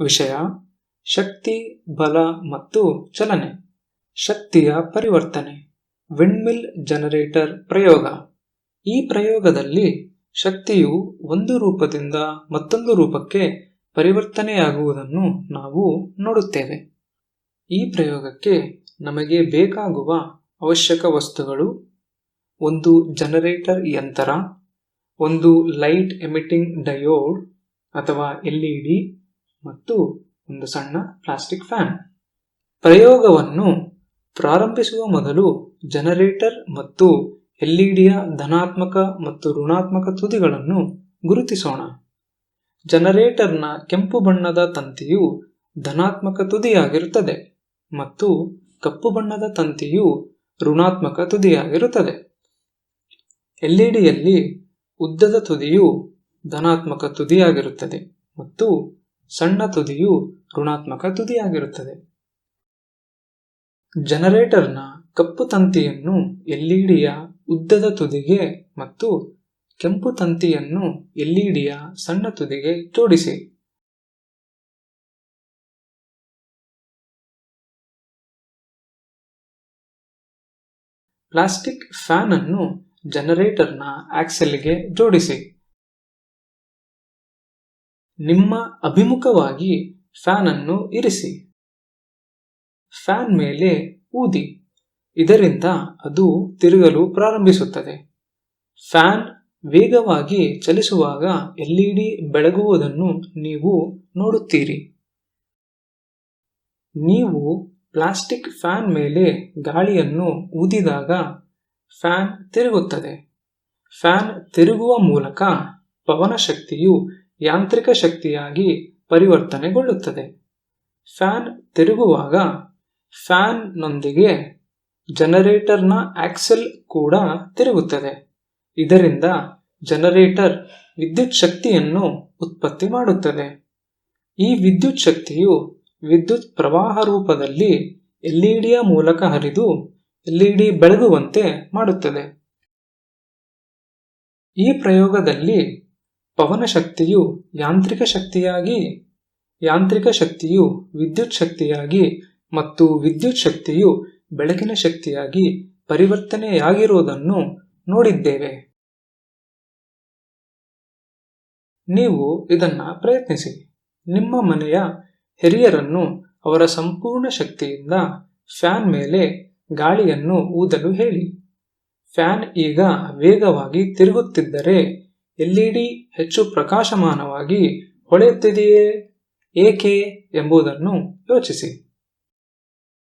ವಿಷಯ, ಶಕ್ತಿ, ಬಲ ಮತ್ತು ಚಲನೆ. ಶಕ್ತಿಯ ಪರಿವರ್ತನೆ ವಿಂಡ್ಮಿಲ್ ಜನರೇಟರ್ ಪ್ರಯೋಗ. ಈ ಪ್ರಯೋಗದಲ್ಲಿ ಶಕ್ತಿಯು ಒಂದು ರೂಪದಿಂದ ಮತ್ತೊಂದು ರೂಪಕ್ಕೆ ಪರಿವರ್ತನೆಯಾಗುವುದನ್ನು ನಾವು ನೋಡುತ್ತೇವೆ. ಈ ಪ್ರಯೋಗಕ್ಕೆ ನಮಗೆ ಬೇಕಾಗುವ ಅವಶ್ಯಕ ವಸ್ತುಗಳು ಒಂದು ಜನರೇಟರ್ ಯಂತ್ರ, ಒಂದು ಲೈಟ್ ಎಮಿಟಿಂಗ್ ಡಯೋಡ್ ಅಥವಾ ಎಲ್ಇಡಿ ಮತ್ತು ಒಂದು ಸಣ್ಣ ಪ್ಲಾಸ್ಟಿಕ್ ಫ್ಯಾನ್. ಪ್ರಯೋಗವನ್ನು ಪ್ರಾರಂಭಿಸುವ ಮೊದಲು ಜನರೇಟರ್ ಮತ್ತು ಎಲ್ಇಡಿಯ ಧನಾತ್ಮಕ ಮತ್ತು ಋಣಾತ್ಮಕ ತುದಿಗಳನ್ನು ಗುರುತಿಸೋಣ. ಜನರೇಟರ್ನ ಕೆಂಪು ಬಣ್ಣದ ತಂತಿಯು ಧನಾತ್ಮಕ ತುದಿಯಾಗಿರುತ್ತದೆ ಮತ್ತು ಕಪ್ಪು ಬಣ್ಣದ ತಂತಿಯು ಋಣಾತ್ಮಕ ತುದಿಯಾಗಿರುತ್ತದೆ. ಎಲ್ಇಡಿಯಲ್ಲಿ ಉದ್ದದ ತುದಿಯು ಧನಾತ್ಮಕ ತುದಿಯಾಗಿರುತ್ತದೆ ಮತ್ತು ಸಣ್ಣ ತುದಿಯು ಋಣಾತ್ಮಕ ತುದಿಯಾಗಿರುತ್ತದೆ. ಜನರೇಟರ್ನ ಕಪ್ಪು ತಂತಿಯನ್ನು ಎಲ್ಇಡಿಯ ಉದ್ದದ ತುದಿಗೆ ಮತ್ತು ಕೆಂಪು ತಂತಿಯನ್ನು ಎಲ್ಇಡಿಯ ಸಣ್ಣ ತುದಿಗೆ ಜೋಡಿಸಿ. ಪ್ಲಾಸ್ಟಿಕ್ ಫ್ಯಾನ್ ಅನ್ನು ಜನರೇಟರ್ನ ಆಕ್ಸೆಲ್ಗೆ ಜೋಡಿಸಿ. ನಿಮ್ಮ ಅಭಿಮುಖವಾಗಿ ಫ್ಯಾನ್ ಅನ್ನು ಇರಿಸಿ. ಫ್ಯಾನ್ ಮೇಲೆ ಊದಿ. ಇದರಿಂದ ಅದು ತಿರುಗಲು ಪ್ರಾರಂಭಿಸುತ್ತದೆ. ಫ್ಯಾನ್ ವೇಗವಾಗಿ ಚಲಿಸುವಾಗ ಎಲ್ಇಡಿ ಬೆಳಗುವುದನ್ನು ನೀವು ನೋಡುತ್ತೀರಿ. ನೀವು ಪ್ಲಾಸ್ಟಿಕ್ ಫ್ಯಾನ್ ಮೇಲೆ ಗಾಳಿಯನ್ನು ಊದಿದಾಗ ಫ್ಯಾನ್ ತಿರುಗುತ್ತದೆ. ಫ್ಯಾನ್ ತಿರುಗುವ ಮೂಲಕ ಪವನ ಶಕ್ತಿಯು ಯಾಂತ್ರಿಕ ಶಕ್ತಿಯಾಗಿ ಪರಿವರ್ತನೆಗೊಳ್ಳುತ್ತದೆ. ಫ್ಯಾನ್ ತಿರುಗುವಾಗ ಫ್ಯಾನ್ನೊಂದಿಗೆ ಜನರೇಟರ್ನ ಆಕ್ಸೆಲ್ ಕೂಡ ತಿರುಗುತ್ತದೆ. ಇದರಿಂದ ಜನರೇಟರ್ ವಿದ್ಯುತ್ ಶಕ್ತಿಯನ್ನು ಉತ್ಪತ್ತಿ ಮಾಡುತ್ತದೆ. ಈ ವಿದ್ಯುತ್ ಶಕ್ತಿಯು ವಿದ್ಯುತ್ ಪ್ರವಾಹ ರೂಪದಲ್ಲಿ ಎಲ್ಇಡಿಯ ಮೂಲಕ ಹರಿದು ಎಲ್ಇಡಿ ಬೆಳಗುವಂತೆ ಮಾಡುತ್ತದೆ. ಈ ಪ್ರಯೋಗದಲ್ಲಿ ಪವನ ಶಕ್ತಿಯು ಯಾಂತ್ರಿಕ ಶಕ್ತಿಯಾಗಿ, ಯಾಂತ್ರಿಕ ಶಕ್ತಿಯು ವಿದ್ಯುತ್ ಶಕ್ತಿಯಾಗಿ ಮತ್ತು ವಿದ್ಯುತ್ ಶಕ್ತಿಯು ಬೆಳಕಿನ ಶಕ್ತಿಯಾಗಿ ಪರಿವರ್ತನೆಯಾಗಿರುವುದನ್ನು ನೋಡಿದ್ದೇವೆ. ನೀವು ಇದನ್ನು ಪ್ರಯತ್ನಿಸಿ. ನಿಮ್ಮ ಮನೆಯ ಹಿರಿಯರನ್ನು ಅವರ ಸಂಪೂರ್ಣ ಶಕ್ತಿಯಿಂದ ಫ್ಯಾನ್ ಮೇಲೆ ಗಾಳಿಯನ್ನು ಊದಲು ಹೇಳಿ. ಫ್ಯಾನ್ ಈಗ ವೇಗವಾಗಿ ತಿರುಗುತ್ತಿದ್ದರೆ ಎಲ್ಇಡಿ ಹೆಚ್ಚು ಪ್ರಕಾಶಮಾನವಾಗಿ ಹೊಳೆಯುತ್ತಿದೆಯೇ ಏಕೆ ಎಂಬುದನ್ನು ಯೋಚಿಸಿ.